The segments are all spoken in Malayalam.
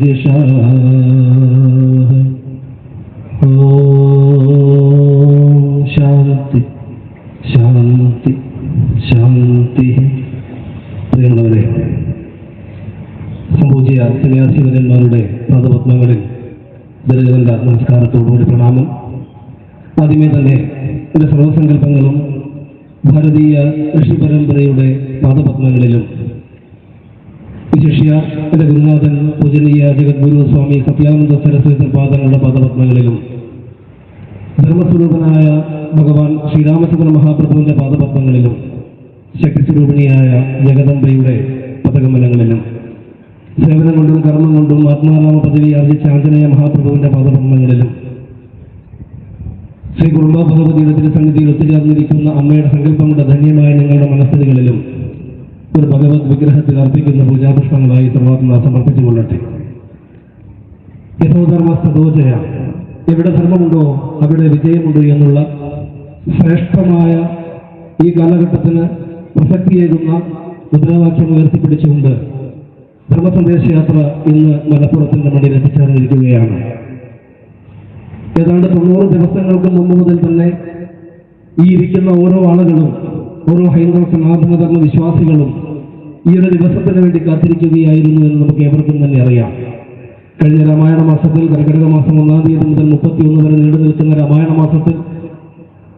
إذ شاء ശാന്തി ശാന്തി ശാന്തി പ്രിയമുള്ളവരെ സംഭവിച്ച സന്യാസിവരന്മാരുടെ പാദപത്മങ്ങളിൽ ദരിദ്രന്റെ നമസ്കാരത്തോടുകൂടി പ്രണാമം ആദ്യമേ തന്നെ എന്റെ സർവസങ്കല്പങ്ങളും ഭാരതീയ ഋഷി പരമ്പരയുടെ പാദപത്മങ്ങളിലും എന്റെ ഗുരുനാഥൻ പൂജനീയ ജഗദ്ഗുരു സ്വാമി സത്യാനന്ദ സരസ്വതി പാദങ്ങളുടെ പാദപത്മങ്ങളിലും. ധർമ്മസ്വരൂപനായ ഭഗവാൻ ശ്രീരാമചന്ദ്ര മഹാപ്രഭുവിന്റെ പാദപത്മങ്ങളിലും. ശക്തിസ്വരൂപിണിയായ ജഗദംബയുടെ പദകമലങ്ങളിലും സേവനം കൊണ്ടും കർമ്മം കൊണ്ടും ആത്മാരാമ പദവി ആർജിച്ച ആഞ്ജനേയ മഹാപ്രഭുവിന്റെ പാദപത്മങ്ങളിലും. ശ്രീ കുടുംബ ഭഗവതിയുടെ തിരുസന്നിധിയിൽ ഒത്തുചേർന്നിരിക്കുന്ന അമ്മയുടെ സങ്കല്പങ്ങളുടെ ധന്യമായ നിങ്ങളുടെ മനസ്ഥിതികളിലും ഒരു ഭഗവത് വിഗ്രഹത്തിൽ അർപ്പിക്കുന്ന പൂജാപുഷ്പങ്ങളായി സർവാത്മ സമർപ്പിച്ചുകൊള്ളട്ടെ. യഥോധർമ്മ സദോജയ എവിടെ ധർമ്മമുണ്ടോ അവിടെ വിജയമുണ്ട് എന്നുള്ള ശ്രേഷ്ഠമായ ഈ കാലഘട്ടത്തിന് പ്രസക്തിയേകുന്ന മുദ്രാവാക്യം ഉയർത്തിപ്പിടിച്ചുകൊണ്ട് ധർമ്മസന്ദേശയാത്ര ഇന്ന് മലപ്പുറത്തിന്റെ മടിയിൽ എത്തിച്ചേർന്നിരിക്കുകയാണ്. ഏതാണ്ട് തൊണ്ണൂറ് ദിവസങ്ങൾക്ക് മുമ്പ് മുതൽ തന്നെ ഈ ഇരിക്കുന്ന ഓരോ ആളുകളും ഓരോ ഹൈന്ദവ സനാതന ധർമ്മ വിശ്വാസികളും ഈ ഒരു ദിവസത്തിന് വേണ്ടി കാത്തിരിക്കുകയായിരുന്നു എന്ന് നമുക്ക് ഏവർക്കും തന്നെ അറിയാം. കഴിഞ്ഞ രാമായണ മാസത്തിൽ കർക്കിടക മാസം ഒന്നാം തീയതി മുതൽ മുപ്പത്തിയൊന്ന് വരെ നീണ്ടു നിൽക്കുന്ന രാമായണ മാസത്തിൽ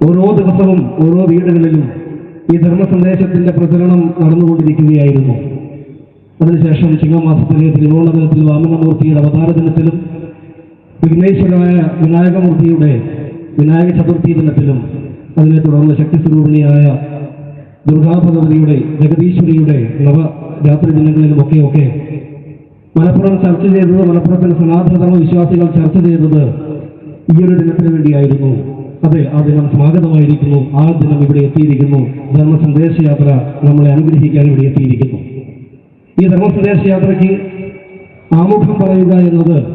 ഓരോ ദിവസവും ഓരോ വീടുകളിലും ഈ ധർമ്മ സന്ദേശത്തിന്റെ പ്രചരണം നടന്നുകൊണ്ടിരിക്കുകയായിരുന്നു. അതിനുശേഷം ചിങ്ങമാസത്തിലെ തിരുവോണ ദിനത്തിൽ വാമനമൂർത്തിയുടെ അവതാര ദിനത്തിലും വിഘ്നേശ്വരനായ വിനായകമൂർത്തിയുടെ വിനായക ചതുർത്ഥി ദിനത്തിലും അതിനെ തുടർന്ന് ശക്തിസ്വരൂപിണിയായ ദുർഗാഭഗവതിയുടെ ജഗദീശ്വരിയുടെ നവരാത്രി ദിനങ്ങളിലുമൊക്കെ ഒക്കെ മലപ്പുറം ചർച്ച ചെയ്തത് മലപ്പുറത്തിലെ സനാതനധർമ്മ വിശ്വാസികൾ ചർച്ച ചെയ്തത് ഈ ഒരു ദിനത്തിന് വേണ്ടിയായിരുന്നു. അതെ ആ ദിനം സ്വാഗതമായിരിക്കുന്നു. ആ ദിനം ഇവിടെ എത്തിയിരിക്കുന്നു. ധർമ്മ സന്ദേശയാത്ര നമ്മളെ അനുഗ്രഹിക്കാൻ ഇവിടെ എത്തിയിരിക്കുന്നു. ഈ ധർമ്മ സന്ദേശയാത്രയ്ക്ക് ആമുഖം പറയുക എന്നത്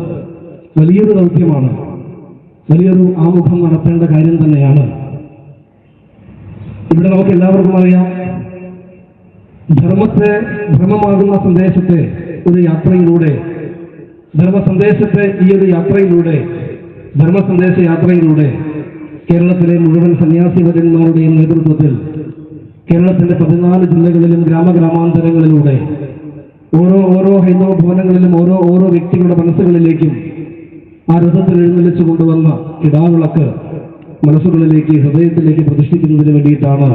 വലിയൊരു ദൗത്യമാണ്. വലിയൊരു ആമുഖം നടത്തേണ്ട കാര്യം തന്നെയാണ്. ഇവിടെ നമുക്ക് എല്ലാവർക്കും അറിയാം. ധർമ്മത്തെ ധർമ്മമാകുന്ന സന്ദേശത്തെ ഒരു യാത്രയിലൂടെ ധർമ്മ സന്ദേശത്തെ ഈ ഒരു യാത്രയിലൂടെ ധർമ്മ സന്ദേശ യാത്രയിലൂടെ കേരളത്തിലെ മുഴുവൻ സന്യാസിവരന്മാരുടെയും നേതൃത്വത്തിൽ കേരളത്തിന്റെ പതിനാല് ജില്ലകളിലും ഗ്രാമഗ്രാമാന്തരങ്ങളിലൂടെ ഓരോ ഓരോ ഹൈന്ദവ ഭവനങ്ങളിലും ഓരോ ഓരോ വ്യക്തികളുടെ മനസ്സുകളിലേക്കും ആ രഥത്തിൽ എഴുന്നള്ളിച്ചു കൊണ്ടുവന്ന കിടാവിളക്ക് മനസ്സുകളിലേക്ക് ഹൃദയത്തിലേക്ക് പ്രതിഷ്ഠിക്കുന്നതിന് വേണ്ടിയിട്ടാണ്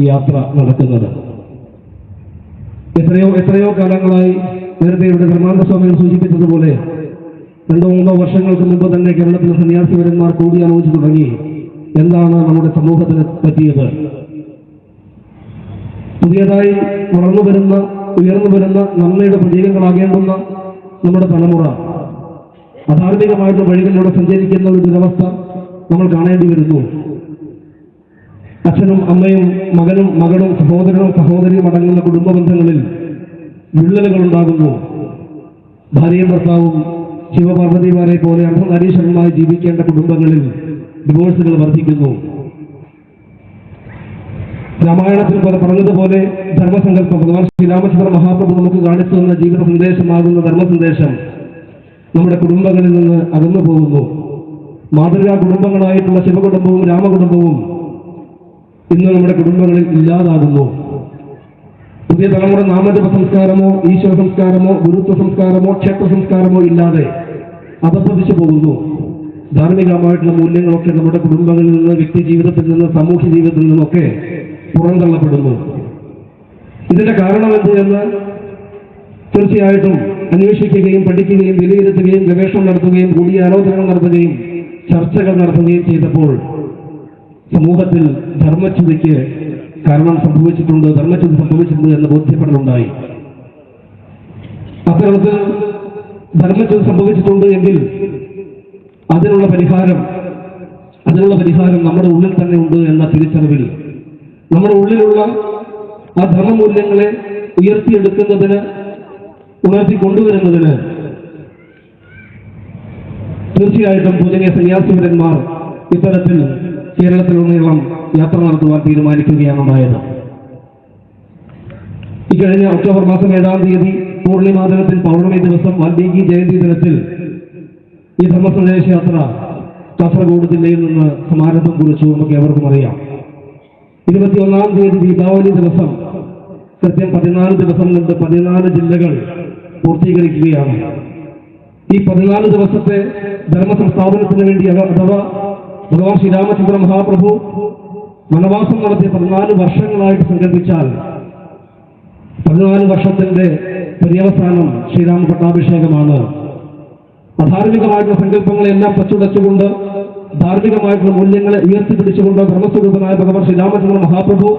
ഈ യാത്ര നടക്കുന്നത്. എത്രയോ എത്രയോ കാലങ്ങളായി നേരത്തെ ഇവിടെ ധർമാനന്ദ സ്വാമികൾ സൂചിപ്പിച്ചതുപോലെ രണ്ടോ മൂന്നോ വർഷങ്ങൾക്ക് മുമ്പ് തന്നെ കേരളത്തിലെ സന്യാസിവരന്മാർ കൂടിയാലോചിച്ചു തുടങ്ങി എന്താണ് നമ്മുടെ സമൂഹത്തിന് പറ്റിയത്. പുതിയതായി വളർന്നു വരുന്ന ഉയർന്നു വരുന്ന നന്മയുടെ പ്രതീകങ്ങളാകേണ്ടുന്ന നമ്മുടെ തലമുറ അധാർമികമായിട്ട് വഴികളിലൂടെ സഞ്ചരിക്കുന്ന ഒരു ദുരവസ്ഥ നമ്മൾ കാണേണ്ടി വരുന്നു അച്ഛനും അമ്മയും മകനും മകളും സഹോദരനും സഹോദരിയും അടങ്ങുന്ന കുടുംബ ബന്ധങ്ങളിൽ വിള്ളലുകൾ ഉണ്ടാകുന്നു ഭാര്യയും ഭർത്താവും ശിവപാർവതിമാരെ പോലെ അർദ്ധനാരീശ്വരന്മായി ജീവിക്കേണ്ട കുടുംബങ്ങളിൽ ഡിവോഴ്സുകൾ വർദ്ധിക്കുന്നു. രാമായണത്തിൽ പോലെ പറഞ്ഞതുപോലെ ധർമ്മസങ്കല്പം ഭഗവാൻ ശ്രീരാമചന്ദ്ര മഹാപ്രഭു നമുക്ക് കാണിച്ചു തന്ന ജീവിത സന്ദേശമാകുന്ന ധർമ്മസന്ദേശം നമ്മുടെ കുടുംബങ്ങളിൽ നിന്ന് അകന്നു പോകുന്നു മാതൃകാ കുടുംബങ്ങളായിട്ടുള്ള ശിവകുടുംബവും രാമകുടുംബവും ഇന്ന് നമ്മുടെ കുടുംബങ്ങളിൽ ഇല്ലാതാകുന്നു. പുതിയ തലമുറ നാമജപ സംസ്കാരമോ ഈശ്വര സംസ്കാരമോ ഗുരുത്വ സംസ്കാരമോ ക്ഷേത്ര സംസ്കാരമോ ഇല്ലാതെ അധപ്പതിച്ചു പോകുന്നു. ധാർമ്മികമായിട്ടുള്ള മൂല്യങ്ങളൊക്കെ നമ്മുടെ കുടുംബങ്ങളിൽ നിന്ന് വ്യക്തി ജീവിതത്തിൽ നിന്ന് സാമൂഹ്യ ജീവിതത്തിൽ നിന്നൊക്കെ പുറന്തള്ളപ്പെടുന്നു. ഇതിന്റെ കാരണം എന്ത് എന്ന് തീർച്ചയായിട്ടും അന്വേഷിക്കുകയും പഠിക്കുകയും വിലയിരുത്തുകയും ഗവേഷണം നടത്തുകയും കൂടിയ ആലോചനകൾ നടത്തുകയും ചർച്ചകൾ നടത്തുകയും ചെയ്തപ്പോൾ സമൂഹത്തിൽ ധർമ്മച്യുതിക്ക് കാരണം സംഭവിച്ചിട്ടുണ്ട് ധർമ്മച്യുതി സംഭവിച്ചിട്ടുണ്ട് എന്ന് ബോധ്യപ്പെടലുണ്ടായി. അത്തരത്തിൽ ധർമ്മച്യുതി സംഭവിച്ചിട്ടുണ്ട് എങ്കിൽ അതിനുള്ള പരിഹാരം അതിനുള്ള പരിഹാരം നമ്മുടെ ഉള്ളിൽ തന്നെ ഉണ്ട് എന്ന തിരിച്ചറിവിൽ നമ്മുടെ ഉള്ളിലുള്ള ആ ധർമ്മമൂല്യങ്ങളെ ഉയർത്തിയെടുക്കുന്നതിന് ഉണർത്തി കൊണ്ടുവരുന്നതിന് തീർച്ചയായിട്ടും പൂജനീയ സന്യാസിമരന്മാർ ഇത്തരത്തിൽ കേരളത്തിലുടനീളം യാത്ര നടത്തുവാൻ തീരുമാനിക്കുകയാണ് ഉണ്ടായത്. ഇക്കഴിഞ്ഞ ഒക്ടോബർ മാസം ഏഴാം തീയതി പൂർണിമാ പൗർണമി ദിവസം വാൽമീകി ജയന്തി ദിനത്തിൽ ഈ ധർമ്മസന്ദേശ യാത്ര കാസർഗോഡ് ജില്ലയിൽ നിന്ന് സമാരംഭം കുറിച്ചു നമുക്ക് ഏവർക്കും അറിയാം. ഇരുപത്തിയൊന്നാം തീയതി ദീപാവലി ദിവസം കൃത്യം പതിനാല് ദിവസം കൊണ്ട് പതിനാല് ജില്ലകൾ പൂർത്തീകരിക്കുകയാണ്. ഈ പതിനാല് ദിവസത്തെ ധർമ്മ സംസ്ഥാപനത്തിന് വേണ്ടി അഥവാ ഭഗവാൻ ശ്രീരാമചന്ദ്ര മഹാപ്രഭു വനവാസം നടത്തിയ പതിനാല് വർഷങ്ങളായിട്ട് സങ്കല്പിച്ചാൽ പതിനാല് വർഷത്തിന്റെ പര്യവസാനം ശ്രീരാമ പട്ടാഭിഷേകമാണ്. അധാർമികമായിട്ടുള്ള സങ്കല്പങ്ങളെല്ലാം പച്ചുടച്ചുകൊണ്ട് ധാർമ്മികമായിട്ടുള്ള മൂല്യങ്ങളെ ഉയർത്തിപ്പിടിച്ചുകൊണ്ട് ധർമ്മസ്വരൂപനായ ഭഗവാൻ ശ്രീരാമചന്ദ്ര മഹാപ്രഭു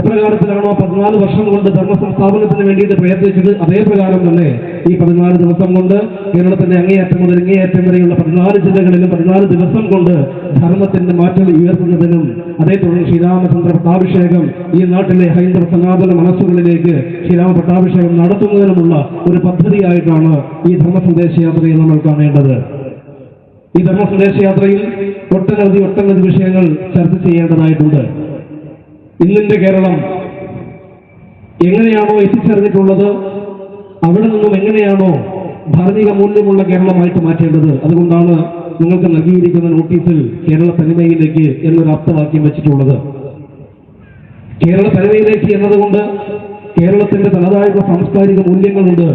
എപ്രകാരത്തിലാണോ പതിനാല് വർഷം കൊണ്ട് ധർമ്മ സംസ്ഥാപനത്തിന് വേണ്ടിയിട്ട് പ്രയത്നിച്ചത്? അതേപ്രകാരം തന്നെ ഈ പതിനാല് ദിവസം കൊണ്ട് കേരളത്തിന്റെ അങ്ങേയറ്റം മുതൽ ഇങ്ങേയറ്റം വരെയുള്ള പതിനാല് ജില്ലകളിലും പതിനാല് ദിവസം കൊണ്ട് ധർമ്മത്തിന്റെ മാറ്റം ഉയർത്തുന്നതിനും അതേ തുടർന്ന് ശ്രീരാമചന്ദ്ര പട്ടാഭിഷേകം ഈ നാട്ടിലെ ഹൈന്ദവ സനാതന മനസ്സുകളിലേക്ക് ശ്രീരാമ പട്ടാഭിഷേകം നടത്തുന്നതിനുമുള്ള ഒരു പദ്ധതിയായിട്ടാണ് ഈ ധർമ്മ സന്ദേശയാത്രയെ നമ്മൾ കാണേണ്ടത്. ഈ ധർമ്മ സന്ദേശയാത്രയിൽ ഒട്ടനവധി ഒട്ടനവധി വിഷയങ്ങൾ ചർച്ച ചെയ്യേണ്ടതായിട്ടുണ്ട്. ഇന്നിന്റെ കേരളം എങ്ങനെയാണോ എത്തിച്ചേർന്നിട്ടുള്ളത് അവിടെ നിന്നും എങ്ങനെയാണോ ധാർമ്മിക മൂല്യമുള്ള കേരളമായിട്ട് മാറ്റേണ്ടത്? അതുകൊണ്ടാണ് നിങ്ങൾക്ക് നൽകിയിരിക്കുന്ന നോട്ടീസിൽ കേരള തനിമയിലേക്ക് എന്നൊരു അർത്ഥവാക്യം വെച്ചിട്ടുള്ളത്. കേരള തനിമയിലേക്ക് എന്നതുകൊണ്ട് കേരളത്തിന്റെ തനതായുള്ള സാംസ്കാരിക മൂല്യങ്ങളുണ്ട്.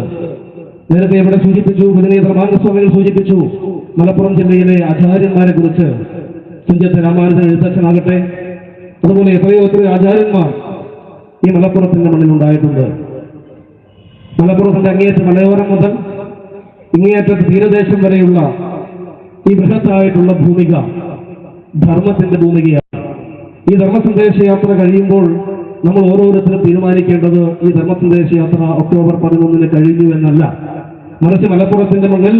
നേരത്തെ ഇവിടെ സൂചിപ്പിച്ചു പുതിയ ധർമാംഗസ്വാമികൾ സൂചിപ്പിച്ചു മലപ്പുറം ജില്ലയിലെ ആചാര്യന്മാരെ കുറിച്ച്. തുഞ്ചത്ത് രാമാനുജൻ എഴുത്തച്ഛനാകട്ടെ. അതുപോലെ എത്രയോ എത്രയോ ആചാര്യന്മാർ ഈ മലപ്പുറത്തിന്റെ മണ്ണിൽ ഉണ്ടായിട്ടുണ്ട് മലപ്പുറത്തിന്റെ അങ്ങേറ്റ മലയോരം മുതൽ ഇങ്ങേയറ്റത്ത് തീരദേശം വരെയുള്ള ഈ ബൃഹത്തായിട്ടുള്ള ഭൂമിക ധർമ്മത്തിന്റെ ഭൂമികയാണ്. ഈ ധർമ്മ സന്ദേശ യാത്ര കഴിയുമ്പോൾ നമ്മൾ ഓരോരുത്തരും തീരുമാനിക്കേണ്ടത് ഈ ധർമ്മ സന്ദേശ യാത്ര ഒക്ടോബർ പതിനൊന്നിന് കഴിഞ്ഞു എന്നല്ല. മറിച്ച് മലപ്പുറത്തിന്റെ മുന്നിൽ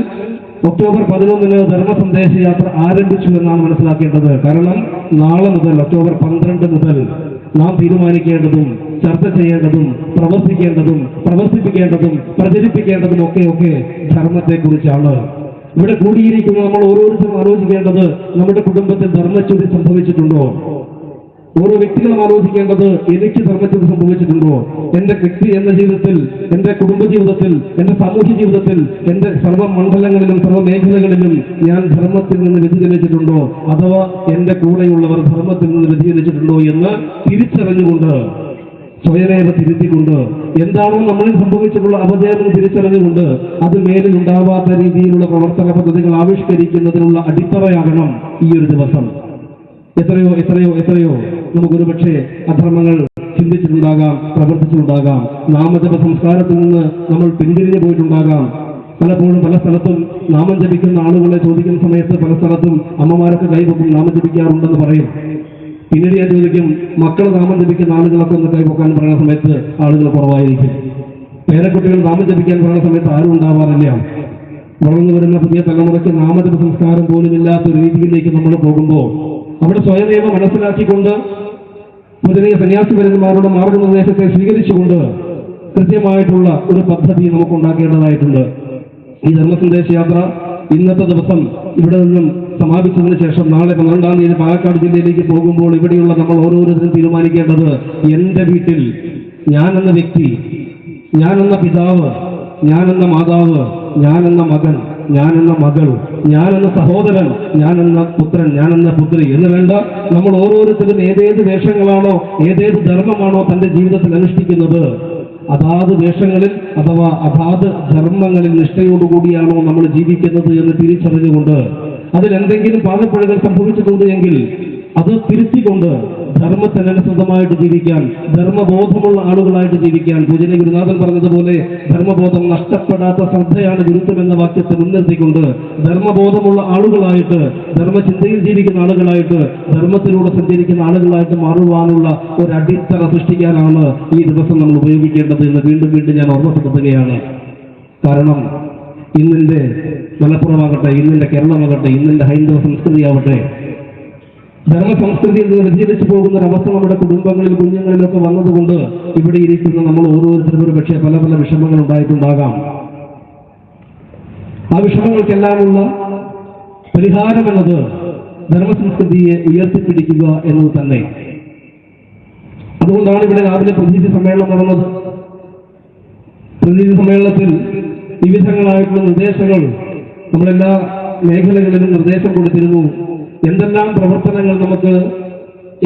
ഒക്ടോബർ പതിനൊന്നിന് ധർമ്മസന്ദേശ യാത്ര ആരംഭിച്ചു എന്നാണ് മനസ്സിലാക്കേണ്ടത്. കാരണം നാളെ മുതൽ ഒക്ടോബർ പന്ത്രണ്ട് മുതൽ നാം തീരുമാനിക്കേണ്ടതും ചർച്ച ചെയ്യേണ്ടതും പ്രവർത്തിക്കേണ്ടതും പ്രവർത്തിപ്പിക്കേണ്ടതും പ്രചരിപ്പിക്കേണ്ടതും ഒക്കെ ഒക്കെ ധർമ്മത്തെക്കുറിച്ചാണ്. ഇവിടെ കൂടിയിരിക്കുന്ന നമ്മൾ ഓരോരുത്തരും ആലോചിക്കേണ്ടത് നമ്മുടെ കുടുംബത്തിൽ ധർമ്മച്യുതി സംഭവിച്ചിട്ടുണ്ടോ? ഓരോ വ്യക്തികളും ആലോചിക്കേണ്ടത് എനിക്ക് ധർമ്മച്യുതി സംഭവിച്ചിട്ടുണ്ടോ? എന്റെ വ്യക്തി എന്ന ജീവിതത്തിൽ എന്റെ കുടുംബ ജീവിതത്തിൽ എന്റെ സാമൂഹ്യ ജീവിതത്തിൽ എന്റെ സർവ മണ്ഡലങ്ങളിലും സർവ മേഖലകളിലും ഞാൻ ധർമ്മത്തിൽ നിന്ന് വ്യതിചലിച്ചിട്ടുണ്ടോ? അഥവാ എന്റെ കൂടെയുള്ളവർ ധർമ്മത്തിൽ നിന്ന് വ്യതിചലിച്ചിട്ടുണ്ടോ എന്ന് തിരിച്ചറിഞ്ഞുകൊണ്ട് സ്വയമേവ തിരുത്തിക്കൊണ്ട് എന്താണോ നമ്മളിൽ സംഭവിച്ചിട്ടുള്ള അപജയം തിരിച്ചറിഞ്ഞുകൊണ്ട് അത് മേലിൽ ഉണ്ടാവാത്ത രീതിയിലുള്ള പ്രവർത്തന പദ്ധതികൾ ആവിഷ്കരിക്കുന്നതിനുള്ള അടിത്തറയാകണം ഈ ഒരു ദിവസം. എത്രയോ എത്രയോ എത്രയോ നമുക്കൊരു പക്ഷേ അധർമ്മങ്ങൾ ചിന്തിച്ചിട്ടുണ്ടാകാം പ്രവർത്തിച്ചിട്ടുണ്ടാകാം. നാമജപ സംസ്കാരത്തിൽ നിന്ന് നമ്മൾ പിന്തിരിഞ്ഞു പോയിട്ടുണ്ടാകാം. പലപ്പോഴും പല സ്ഥലത്തും നാമം ജപിക്കുന്ന ആളുകളെ ചോദിക്കുന്ന സമയത്ത് പല സ്ഥലത്തും അമ്മമാരൊക്കെ കൈവക്കും നാമം ജപിക്കാറുണ്ടെന്ന് പറയും. പിന്നീട് ഞാൻ ചോദിക്കും മക്കൾ നാമം ജപിക്കുന്ന ആളുകളൊക്കെ ഒന്ന് കൈവക്കാൻ പറയുന്ന സമയത്ത് ആളുകൾ കുറവായിരിക്കും. പേരക്കുട്ടികൾ നാമം ജപിക്കാൻ പറയുന്ന സമയത്ത് ആരും ഉണ്ടാവാറില്ല. വളർന്നു വരുന്ന പുതിയ തലമുറയ്ക്ക് നാമജപ സംസ്കാരം പോലും ഇല്ലാത്ത രീതിയിലേക്ക് നമ്മൾ പോകുമ്പോൾ അവിടെ സ്വയമേവ മനസ്സിലാക്കിക്കൊണ്ട് പുതിയ സന്യാസി വരുന്നമാരുടെ മാർഗനിർദ്ദേശത്തെ സ്വീകരിച്ചുകൊണ്ട് കൃത്യമായിട്ടുള്ള ഒരു പദ്ധതി നമുക്ക് ഉണ്ടാക്കേണ്ടതായിട്ടുണ്ട് ഈ ധർമ്മസന്ദേശ യാത്ര ഇന്നത്തെ ദിവസം ഇവിടെ നിന്നും സമാപിച്ചതിന് ശേഷം നാളെ പന്ത്രണ്ടാം തീയതി പാലക്കാട് ജില്ലയിലേക്ക് പോകുമ്പോൾ ഇവിടെയുള്ള നമ്മൾ ഓരോരുത്തരും തീരുമാനിക്കേണ്ടത് എന്റെ വീട്ടിൽ ഞാൻ എന്ന വ്യക്തി ഞാൻ എന്ന പിതാവ് ഞാൻ എന്ന മാതാവ് ഞാൻ എന്ന മകൻ ഞാൻ എന്ന മകൾ ഞാൻ എന്ന സഹോദരൻ ഞാൻ എന്ന പുത്രൻ ഞാൻ എന്ന പുത്രി എന്ന് വേണ്ട നമ്മൾ ഓരോരുത്തരും ഏതേത് വേഷങ്ങളാണോ ഏതേത് ധർമ്മമാണോ തന്റെ ജീവിതത്തിൽ അനുഷ്ഠിക്കുന്നത് അതാത് വേഷങ്ങളിൽ അഥവാ അതാത് ധർമ്മങ്ങളിൽ നിഷ്ഠയോടുകൂടിയാണോ നമ്മൾ ജീവിക്കുന്നത് എന്ന് തിരിച്ചറിഞ്ഞുകൊണ്ട് അതിൽ എന്തെങ്കിലും പാകപ്പിഴകൾ സംഭവിച്ചിട്ടുണ്ട് എങ്കിൽ അത് തിരുത്തിക്കൊണ്ട് ധർമ്മത്തിനനുസൃതമായിട്ട് ജീവിക്കാൻ ധർമ്മബോധമുള്ള ആളുകളായിട്ട് ജീവിക്കാൻ. പൂജന ഗുരുനാഥൻ പറഞ്ഞതുപോലെ ധർമ്മബോധം നഷ്ടപ്പെടാത്ത ശ്രദ്ധയാണ് ഗുരുത്വം എന്ന വാക്യത്തെ മുൻനിർത്തിക്കൊണ്ട് ധർമ്മബോധമുള്ള ആളുകളായിട്ട് ധർമ്മചിന്തയിൽ ജീവിക്കുന്ന ആളുകളായിട്ട് ധർമ്മത്തിലൂടെ സഞ്ചരിക്കുന്ന ആളുകളായിട്ട് മാറുവാനുള്ള ഒരു അടിത്തറ സൃഷ്ടിക്കാനാണ് ഈ ദിവസം നമ്മൾ ഉപയോഗിക്കേണ്ടത് എന്ന് വീണ്ടും വീണ്ടും ഞാൻ ഓർമ്മപ്പെടുത്തുകയാണ്. കാരണം ഇന്നിന്റെ മലപ്പുറമാകട്ടെ ഇന്നിന്റെ കേരളമാകട്ടെ ഇന്നിന്റെ ഹൈന്ദവ സംസ്കൃതിയാവട്ടെ. ധർമ്മ സംസ്കൃതി നിന്ന് വ്യതിചലിച്ചു പോകുന്ന ഒരു അവസ്ഥ നമ്മുടെ കുടുംബങ്ങളിൽ കുഞ്ഞുങ്ങളിലൊക്കെ വന്നതുകൊണ്ട് ഇവിടെ ഇരിക്കുന്ന നമ്മൾ ഓരോരുത്തരും ഒരു പക്ഷേ പല പല വിഷമങ്ങൾ ഉണ്ടായിട്ടുണ്ടാകാം. ആ വിഷമങ്ങൾക്കെല്ലാമുള്ള പരിഹാരം എന്നത് ധർമ്മസംസ്കൃതിയെ ഉയർത്തിപ്പിടിക്കുക എന്നത് തന്നെ. അതുകൊണ്ടാണ് ഇവിടെ രാവിലെ പ്രതിനിധി സമ്മേളനം നടന്നത്. പ്രതിനിധി സമ്മേളനത്തിൽ വിവിധങ്ങളായിട്ടുള്ള നിർദ്ദേശങ്ങൾ നമ്മളെല്ലാ മേഖലകളിലും നിർദ്ദേശം കൊടുത്തിരുന്നു. എന്തെല്ലാം പ്രവർത്തനങ്ങൾ നമുക്ക്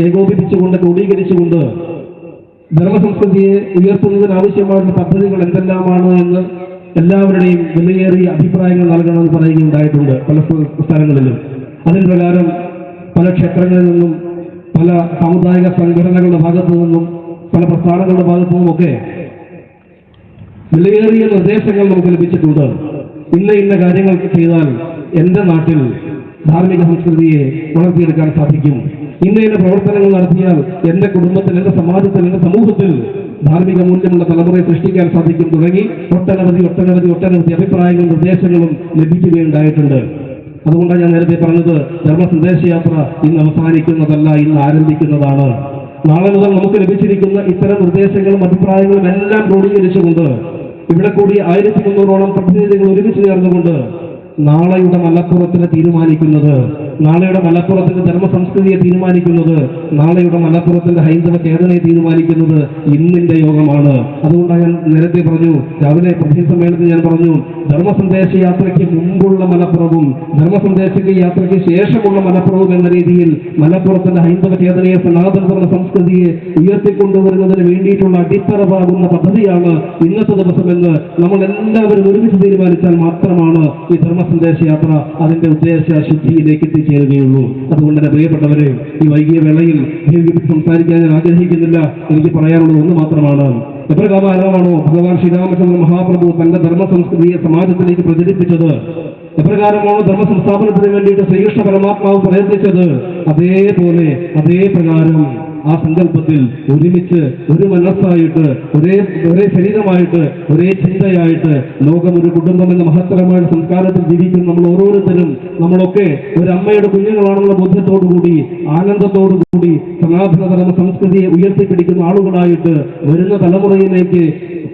ഏകോപിപ്പിച്ചുകൊണ്ട് ക്രോഡീകരിച്ചുകൊണ്ട് ധർമ്മസംസ്കൃതിയെ ഉയർത്തുന്നതിനാവശ്യമായിട്ടുള്ള പദ്ധതികൾ എന്തെല്ലാമാണ് എന്ന് എല്ലാവരുടെയും വിലയേറിയ അഭിപ്രായങ്ങൾ നൽകണമെന്ന് പറയുകയുണ്ടായിട്ടുണ്ട് പല സ്ഥ- സ്ഥലങ്ങളിലും. അതിന് പ്രകാരം പല ക്ഷേത്രങ്ങളിൽ നിന്നും പല സാമുദായിക സംഘടനകളുടെ ഭാഗത്തു നിന്നും പല പ്രസ്ഥാനങ്ങളുടെ ഭാഗത്തു നിന്നുമൊക്കെ വിലയേറിയ നിർദ്ദേശങ്ങൾ നമുക്ക് ലഭിച്ചിട്ടുണ്ട്. ഇന്ന ഇന്ന കാര്യങ്ങൾ ചെയ്താൽ എന്റെ നാട്ടിൽ ധാർമ്മിക സംസ്കൃതിയെ വളർത്തിയെടുക്കാൻ സാധിക്കും. ഇന്ന ഇന്ന പ്രവർത്തനങ്ങൾ നടത്തിയാൽ എന്റെ കുടുംബത്തിൽ എന്റെ സമാജത്തിൽ എന്റെ സമൂഹത്തിൽ ധാർമ്മിക മൂല്യമുള്ള തലമുറയെ സൃഷ്ടിക്കാൻ സാധിക്കും തുടങ്ങി ഒട്ടനവധി ഒട്ടനവധി ഒട്ടനവധി അഭിപ്രായങ്ങളും നിർദ്ദേശങ്ങളും ലഭിക്കുകയുണ്ടായിട്ടുണ്ട്. അതുകൊണ്ടാണ് ഞാൻ നേരത്തെ പറഞ്ഞത് ധർമ്മ സന്ദേശയാത്ര ഇന്ന് അവസാനിക്കുന്നതല്ല ഇന്ന് ആരംഭിക്കുന്നതാണ്. നാളെ മുതൽ നമുക്ക് ലഭിച്ചിരിക്കുന്ന ഇത്തരം നിർദ്ദേശങ്ങളും അഭിപ്രായങ്ങളും എല്ലാം ക്രോഡീകരിച്ചുകൊണ്ട് ഇവിടെ കൂടി ആയിരത്തി മുന്നൂറോളം പ്രതിനിധികൾ ഒരുമിച്ച് ചേർന്നുകൊണ്ട് നാളെയുടെ മലപ്പുറത്തിനെ തീരുമാനിക്കുന്നത് നാളെയുടെ മലപ്പുറത്തിന്റെ ധർമ്മ സംസ്കൃതിയെ തീരുമാനിക്കുന്നത് നാളെയുടെ മലപ്പുറത്തിന്റെ ഹൈന്ദവ ചേതനയെ തീരുമാനിക്കുന്നത് ഇന്നിന്റെ യോഗമാണ്. അതുകൊണ്ടാണ് ഞാൻ നേരത്തെ പറഞ്ഞു രാവിലെ പ്രതിനിധി സമ്മേളനത്തിൽ ഞാൻ പറഞ്ഞു ധർമ്മ സന്ദേശ യാത്രയ്ക്ക് മുമ്പുള്ള മലപ്പുറവും ധർമ്മസന്ദേശ യാത്രയ്ക്ക് ശേഷമുള്ള മലപ്പുറവും എന്ന രീതിയിൽ മലപ്പുറത്തിന്റെ ഹൈന്ദവ ചേതനയെ സനാതന സംസ്കൃതിയെ ഉയർത്തിക്കൊണ്ടുവരുന്നതിന് വേണ്ടിയിട്ടുള്ള അടിത്തറവാകുന്ന പദ്ധതിയാണ് ഇന്നത്തെ ദിവസമെന്ന് നമ്മൾ എല്ലാവരും ഒരുമിച്ച് തീരുമാനിച്ചാൽ മാത്രമാണ് ഈ ധർമ്മസന്ദേശ യാത്ര അതിന്റെ ഉദ്ദേശ ശുദ്ധിയിലേക്ക് എത്തിച്ചേരുകയുള്ളൂ. അതുകൊണ്ട് തന്നെ പ്രിയപ്പെട്ടവരെ ഈ വൈകിയ വേളയിൽ സംസാരിക്കാൻ ഞാൻ ആഗ്രഹിക്കുന്നില്ല. എനിക്ക് പറയാനുള്ളത് ഒന്ന് മാത്രമാണ്. എപ്രകാരമാണോ ഭഗവാൻ ശ്രീരാമചന്ദ്ര മഹാപ്രഭു തന്റെ ധർമ്മ സംസ്കൃതിയെ സമാജത്തിലേക്ക് പ്രചരിപ്പിച്ചത്. എപ്രകാരമാണോ ധർമ്മ സംസ്ഥാപനത്തിന് വേണ്ടിയിട്ട് ശ്രീകൃഷ്ണ പരമാത്മാവ് പ്രയത്നിച്ചത്? അതേപോലെ അതേ പ്രകാരം. ആ സങ്കല്പത്തിൽ ഒരുമിച്ച് ഒരു മനസ്സായിട്ട് ഒരേ ഒരേ ശരീരമായിട്ട് ഒരേ ചിന്തയായിട്ട് ലോകം ഒരു കുടുംബം എന്ന മഹത്തരമായ സംസ്കാരത്തിൽ ജീവിക്കുന്ന നമ്മൾ ഓരോരുത്തരും നമ്മളൊക്കെ ഒരു അമ്മയുടെ കുഞ്ഞുങ്ങളാണെന്ന ബോധ്യത്തോടുകൂടി ആനന്ദത്തോടുകൂടി സനാതന ധർമ്മ സംസ്കൃതിയെ ഉയർത്തിപ്പിടിക്കുന്ന ആളുകളായിട്ട് വരുന്ന തലമുറയിലേക്ക്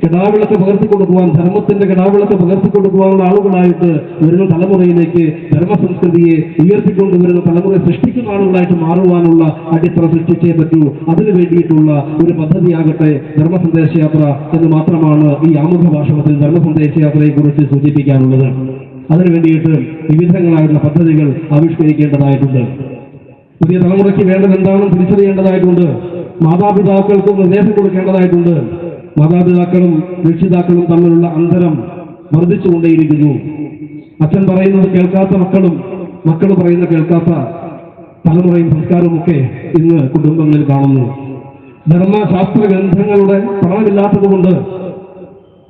കിടാവിളക്ക് പകർത്തി കൊടുക്കുവാൻ ധർമ്മത്തിന്റെ കിടാവിളക്ക് പകർത്തി കൊടുക്കുവാനുള്ള ആളുകളായിട്ട് വരുന്ന തലമുറയിലേക്ക് ധർമ്മ സംസ്കൃതിയെ ഉയർത്തിക്കൊണ്ടുവരുന്ന തലമുറയെ സൃഷ്ടിക്കുന്ന ആളുകളായിട്ട് മാറുവാനുള്ള അടിത്തറ സൃഷ്ടിച്ചേ പറ്റൂ. അതിനു വേണ്ടിയിട്ടുള്ള ഒരു പദ്ധതിയാകട്ടെ ധർമ്മ സന്ദേശയാത്ര എന്ന് മാത്രമാണ് ഈ ആമുഖ ഭാഷണത്തിൽ ധർമ്മ സന്ദേശയാത്രയെ കുറിച്ച് സൂചിപ്പിക്കാനുള്ളത്. അതിനു വേണ്ടിയിട്ട് വിവിധങ്ങളായിട്ടുള്ള പദ്ധതികൾ ആവിഷ്കരിക്കേണ്ടതായിട്ടുണ്ട്. പുതിയ തലമുറയ്ക്ക് വേണ്ടത് എന്താണെന്ന് തിരിച്ചറിയേണ്ടതായിട്ടുണ്ട്. മാതാപിതാക്കൾക്ക് നിർദ്ദേശം കൊടുക്കേണ്ടതായിട്ടുണ്ട്. മാതാപിതാക്കളും രക്ഷിതാക്കളും തമ്മിലുള്ള അന്തരം വർദ്ധിച്ചുകൊണ്ടേയിരിക്കുന്നു അച്ഛൻ പറയുന്നത് കേൾക്കാത്ത മക്കളും മക്കൾ പറയുന്ന കേൾക്കാത്ത തലമുറയും സംസ്കാരവും ഒക്കെ ഇന്ന് കുടുംബങ്ങളിൽ കാണുന്നു. ധർമ്മശാസ്ത്ര ഗ്രന്ഥങ്ങളുടെ പഠനമില്ലാത്തത് കൊണ്ട്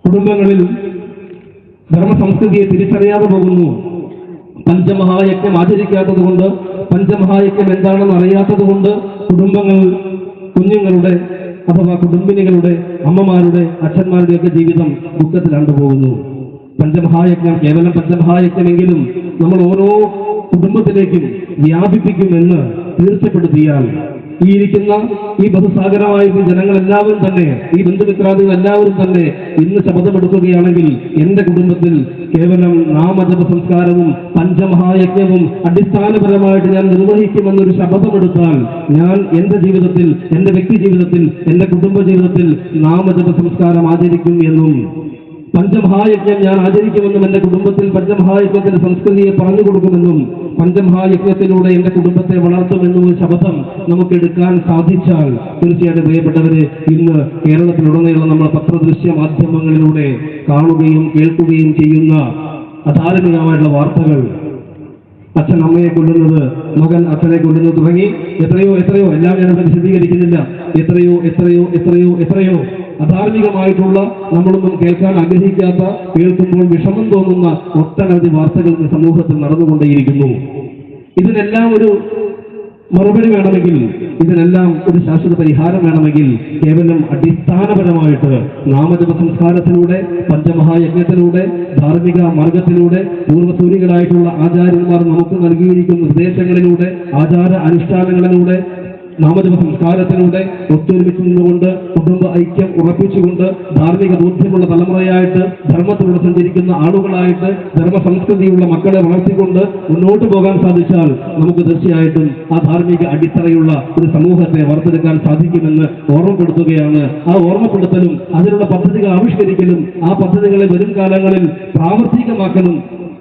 കുടുംബങ്ങളിൽ ധർമ്മ സംസ്കൃതിയെ തിരിച്ചറിയാതെ പോകുന്നു. പഞ്ചമഹായജ്ഞം ആചരിക്കാത്തത് കൊണ്ട് പഞ്ചമഹായജ്ഞം എന്താണെന്ന് അറിയാത്തത് കൊണ്ട് കുടുംബങ്ങൾ കുഞ്ഞുങ്ങളുടെ അഥവാ കുടുംബിനികളുടെ അമ്മമാരുടെ അച്ഛന്മാരുടെയൊക്കെ ജീവിതം ദുഃഖത്തിലാണ്ട് പോകുന്നു. പഞ്ചമഹായജ്ഞം കേവലം പഞ്ചമഹായജ്ഞമെങ്കിലും നമ്മൾ ഓരോ കുടുംബത്തിലേക്കും വ്യാപിപ്പിക്കുമെന്ന് തീർച്ചപ്പെടുത്തിയാൽ ഈ ഇരിക്കുന്ന ഈ ബഹുസാഗരമായിരുന്ന ജനങ്ങൾ എല്ലാവരും തന്നെ ഈ ബന്ധുമിത്രാദികൾ എല്ലാവരും തന്നെ ഇന്ന് ശപഥമെടുക്കുകയാണെങ്കിൽ എന്റെ കുടുംബത്തിൽ കേവലം നാമജപ സംസ്കാരവും പഞ്ചമഹായജ്ഞവും അടിസ്ഥാനപരമായിട്ട് ഞാൻ നിർവഹിക്കുമെന്നൊരു ശപഥമെടുത്താൽ ഞാൻ എന്റെ ജീവിതത്തിൽ എന്റെ വ്യക്തി ജീവിതത്തിൽ എന്റെ കുടുംബ ജീവിതത്തിൽ നാമജപ സംസ്കാരം ആചരിക്കും എന്നും പഞ്ചമഹായജ്ഞം ഞാൻ ആചരിക്കുമെന്നും എന്റെ കുടുംബത്തിൽ പഞ്ചമഹായജ്ഞത്തിന്റെ സംസ്കൃതിയെ പറഞ്ഞു കൊടുക്കുമെന്നും പഞ്ചമഹായജ്ഞത്തിലൂടെ എന്റെ കുടുംബത്തെ വളർത്തുമെന്നും ഒരു ശബ്ദം നമുക്ക് എടുക്കാൻ സാധിച്ചാൽ തീർച്ചയായിട്ടും പ്രിയപ്പെട്ടവരെ ഇന്ന് കേരളത്തിലുടനീളം നമ്മൾ പത്രദൃശ്യ മാധ്യമങ്ങളിലൂടെ കാണുകയും കേൾക്കുകയും ചെയ്യുന്ന അധാർമികമായിട്ടുള്ള വാർത്തകൾ. അച്ഛൻ അമ്മയെ കൊല്ലുന്നത് മകൻ അച്ഛനെ കൊല്ലുന്നത് തുടങ്ങി എത്രയോ എത്രയോ. എല്ലാം ഞാൻ വിശദീകരിക്കുന്നില്ല. എത്രയോ എത്രയോ എത്രയോ എത്രയോ. അധാർമികമായിട്ടുള്ള നമ്മളൊന്നും കേൾക്കാൻ ആഗ്രഹിക്കാത്ത കേൾക്കുമ്പോൾ വിഷമം തോന്നുന്ന ഒട്ടനവധി വാർത്തകൾ സമൂഹത്തിൽ നടന്നുകൊണ്ടേയിരിക്കുന്നു. ഇതിനെല്ലാം ഒരു മറുപടി വേണമെങ്കിൽ ഇതിനെല്ലാം ഒരു ശാശ്വത പരിഹാരം വേണമെങ്കിൽ കേവലം അടിസ്ഥാനപരമായിട്ട് നാമജപ സംസ്കാരത്തിലൂടെ പഞ്ചമഹായജ്ഞത്തിലൂടെ ധാർമ്മിക മാർഗത്തിലൂടെ പൂർവസൂരികളായിട്ടുള്ള ആചാര്യന്മാർ നമുക്ക് നൽകിയിരിക്കുന്ന നിർദ്ദേശങ്ങളിലൂടെ ആചാര അനുഷ്ഠാനങ്ങളിലൂടെ നാമജപ സംസ്കാരത്തിലൂടെ ഒത്തൊരുമിച്ച് നിന്നുകൊണ്ട് കുടുംബ ഐക്യം ഉറപ്പിച്ചുകൊണ്ട് ധാർമ്മിക ബോധ്യമുള്ള തലമുറയായിട്ട് ധർമ്മത്തിലൂടെ സഞ്ചരിക്കുന്ന ആളുകളായിട്ട് ധർമ്മ സംസ്കൃതിയുള്ള മക്കളെ വളർത്തിക്കൊണ്ട് മുന്നോട്ട് പോകാൻ സാധിച്ചാൽ നമുക്ക് തീർച്ചയായിട്ടും ആ ധാർമ്മിക അടിത്തറയുള്ള ഒരു സമൂഹത്തെ വാർത്തെടുക്കാൻ സാധിക്കുമെന്ന് ഓർമ്മപ്പെടുത്തുകയാണ്. ആ ഓർമ്മപ്പെടുത്തലും അതിനുള്ള പദ്ധതികൾ ആവിഷ്കരിക്കലും ആ പദ്ധതികളെ വരും കാലങ്ങളിൽ പ്രാവർത്തികമാക്കലും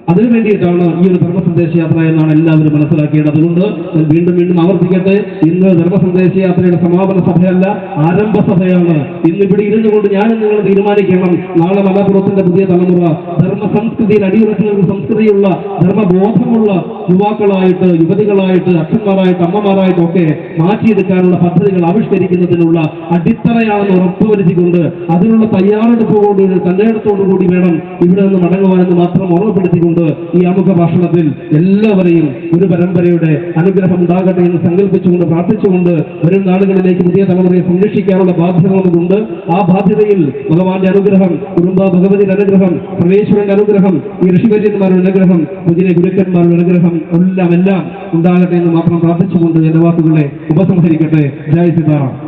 അതിനു വേണ്ടിയിട്ടാണ് ഈ ഒരു ധർമ്മ സന്ദേശ യാത്ര എന്നാണ് എല്ലാവരും മനസ്സിലാക്കിയത്. അതുകൊണ്ട് വീണ്ടും വീണ്ടും ആവർത്തിക്കട്ടെ. ഇന്ന് ധർമ്മ സന്ദേശ യാത്രയുടെ സമാപന സഭയല്ല ആരംഭ സഭയാണ്. ഇന്ന് ഇവിടെ ഇരുന്നു കൊണ്ട് ഞാൻ നിങ്ങൾ തീരുമാനിക്കണം. നാളെ മലപ്പുറത്തിന്റെ പുതിയ തലമുറ ധർമ്മ സംസ്കൃതിയിൽ അടിയുറക്കുന്ന സംസ്കൃതിയുള്ള ധർമ്മബോധമുള്ള യുവാക്കളായിട്ട് യുവതികളായിട്ട് അച്ഛന്മാരായിട്ട് അമ്മമാരായിട്ടും ഒക്കെ മാറ്റിയെടുക്കാനുള്ള പദ്ധതികൾ ആവിഷ്കരിക്കുന്നതിനുള്ള അടിത്തറയാണെന്ന് ഉറപ്പുവരുത്തിക്കൊണ്ട് അതിനുള്ള തയ്യാറെടുപ്പോടുകൂടി തന്നെടുത്തോടുകൂടി വേണം ഇവിടെ നിന്ന് മടങ്ങുവാനെന്ന് മാത്രം ഓർമ്മപ്പെടുത്തിക്കൊണ്ട് ഈ അമുഖ ഭാഷണത്തിൽ എല്ലാവരെയും ഒരു പരമ്പരയുടെ അനുഗ്രഹം ഉണ്ടാകട്ടെ എന്ന് സങ്കല്പിച്ചുകൊണ്ട് പ്രാർത്ഥിച്ചുകൊണ്ട് വരും നാളുകളിലേക്ക് പുതിയ തലമുറയെ സംരക്ഷിക്കാനുള്ള ബാധ്യത നമുക്കുണ്ട്. ആ ബാധ്യതയിൽ ഭഗവാന്റെ അനുഗ്രഹം കുടുംബ ഭഗവതിയുടെ അനുഗ്രഹം സർവേശ്വരന്റെ അനുഗ്രഹം ഈ ഋഷിവര്യന്മാരുടെ അനുഗ്രഹം പുതിയ ഗുരുക്കന്മാരുടെ അനുഗ്രഹം എല്ലാം എല്ലാം ഉണ്ടാകട്ടെ എന്ന് മാത്രം പ്രാർത്ഥിച്ചുകൊണ്ട് എന്റെ വാക്കുകളെ ഉപസംഹരിക്കട്ടെ. ജയ സീതാറാം.